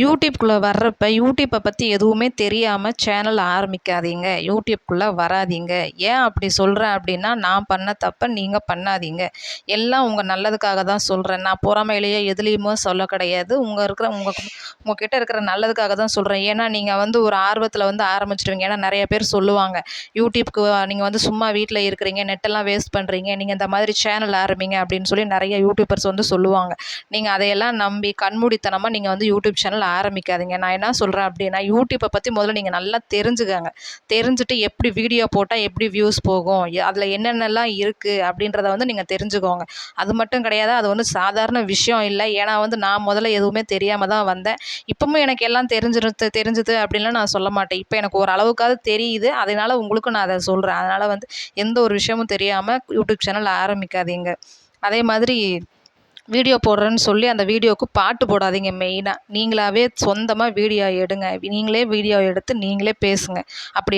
யூடியூப்குள்ளே வர்றப்ப யூடியூப்பை பற்றி எதுவுமே தெரியாமல் சேனல் ஆரம்பிக்காதீங்க. யூடியூப்குள்ளே வராதீங்க. ஏன் அப்படி சொல்கிறேன் அப்படின்னா நான் பண்ண தப்பை நீங்கள் பண்ணாதீங்க. எல்லாம் உங்கள் நல்லதுக்காக தான் சொல்கிறேன் நான் பொறாமையிலேயோ எதுலேயுமோ சொல்ல கிடையாது. உங்கள் இருக்கிற உங்கள் உங்ககிட்ட இருக்கிற நல்லதுக்காக தான் சொல்கிறேன் ஏன்னா நீங்கள் வந்து ஒரு ஆர்வத்தில் வந்து ஆரம்பிச்சிடுவீங்க. ஏன்னா நிறைய பேர் சொல்லுவாங்க யூடியூப்க்கு நீங்கள் வந்து சும்மா வீட்டில் இருக்கிறீங்க நெட்டெல்லாம் வேஸ்ட் பண்ணுறீங்க நீங்கள் இந்த மாதிரி சேனல் ஆரம்பிங்க. அப்படின்னு சொல்லி நிறைய யூடியூபர்ஸ் வந்து சொல்லுவாங்க. நீங்கள் அதையெல்லாம் நம்பி கண்மூடித்தனமாக நீங்கள் வந்து யூடியூப் சேனல் ஆரம்பிக்காதீங்க. நான் என்ன சொல்கிறேன் அப்படின்னா யூடியூப்பை பற்றி முதல்ல நீங்கள் நல்லா தெரிஞ்சுக்கங்க. தெரிஞ்சுட்டு எப்படி வீடியோ போட்டால் எப்படி வியூஸ் போகும் அதில் என்னென்னலாம் இருக்குது அப்படின்றத வந்து நீங்கள் தெரிஞ்சுக்கோங்க. அது மட்டும் கிடையாது அது வந்து சாதாரண விஷயம் இல்லை. ஏன்னா வந்து நான் முதல்ல எதுவுமே தெரியாமல் தான் வந்தேன். இப்போவும் எனக்கு எல்லாம் தெரிஞ்சிருது தெரிஞ்சுது அப்படின்லாம் நான் சொல்ல மாட்டேன். இப்போ எனக்கு ஒரு அளவுக்காவது தெரியுது. அதனால் உங்களுக்கும் நான் அதை சொல்கிறேன் அதனால் வந்து எந்த ஒரு விஷயமும் தெரியாமல் யூடியூப் சேனல் ஆரம்பிக்காதீங்க. அதே மாதிரி வீடியோ போடுறேன்னு சொல்லி அந்த வீடியோவுக்கு பாட்டு போடாதீங்க மெயினாக நீங்களாகவே சொந்தமாக வீடியோ எடுங்க. நீங்களே வீடியோ எடுத்து நீங்களே பேசுங்க. அப்படி